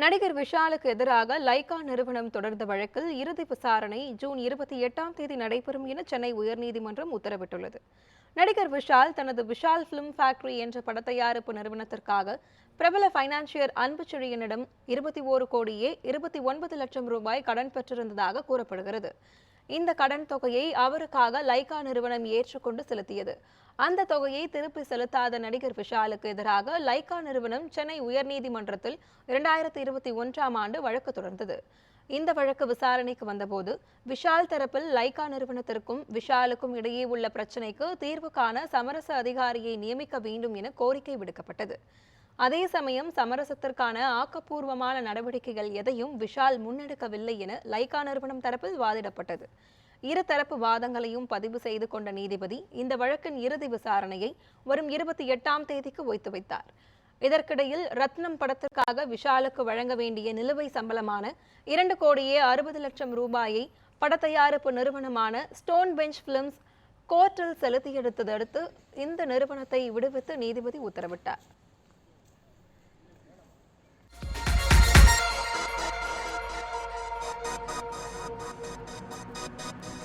நடிகர் விஷாலுக்கு எதிராக லைகா நிறுவனம் தொடர்ந்த வழக்கில் இறுதி விசாரணை ஜூன் இருபத்தி எட்டாம் தேதி நடைபெறும் என சென்னை உயர்நீதிமன்றம் உத்தரவிட்டுள்ளது. நடிகர் விஷால் தனது விஷால் பிலிம் ஃபேக்டரி என்ற பட தயாரிப்பு நிறுவனத்திற்காக பிரபல ஃபைனான்சியர் அன்புச்செழியனிடம் இருபத்தி ஓரு கோடியே இருபத்தி ஒன்பது லட்சம் ரூபாய் கடன் பெற்றிருந்ததாக கூறப்படுகிறது. இந்த கடன் தொகையை அவருக்காக லைகா நிறுவனம் ஏற்றுக்கொண்டு செலுத்தியது. அந்த தொகையை திருப்பி செலுத்தாத நடிகர் விஷாலுக்கு எதிராக லைகா நிறுவனம் சென்னை உயர்நீதிமன்றத்தில் இரண்டாயிரத்தி இருபத்தி ஒன்றாம் ஆண்டு வழக்கு தொடர்ந்தது. இந்த வழக்கு விசாரணைக்கு வந்தபோது விஷால் தரப்பில் லைகா நிறுவனத்திற்கும் விஷாலுக்கும் இடையே உள்ள பிரச்சினைக்கு தீர்வு காண சமரச அதிகாரியை நியமிக்க வேண்டும் என கோரிக்கை விடுக்கப்பட்டது. அதே சமயம் சமரசத்திற்கான ஆக்கப்பூர்வமான நடவடிக்கைகள் எதையும் விஷால் முன்னெடுக்கவில்லை என லைகா நிறுவனம் தரப்பில் வாதிடப்பட்டது. இருதரப்பு வாதங்களையும் பதிவு செய்து கொண்ட நீதிபதி இந்த வழக்கின் இறுதி விசாரணையை வரும் இருபத்தி எட்டாம் தேதிக்கு ஒய்த்து இதற்கிடையில் ரத்னம் படத்திற்காக விஷாலுக்கு வழங்க வேண்டிய நிலுவை சம்பளமான இரண்டு கோடியே அறுபது லட்சம் ரூபாயை படத்தயாரிப்பு நிறுவனமான ஸ்டோன் பெஞ்ச் பிலிம்ஸ் கோர்ட்டில் செலுத்தியெடுத்ததடுத்து இந்த நிறுவனத்தை விடுவித்து நீதிபதி உத்தரவிட்டார். you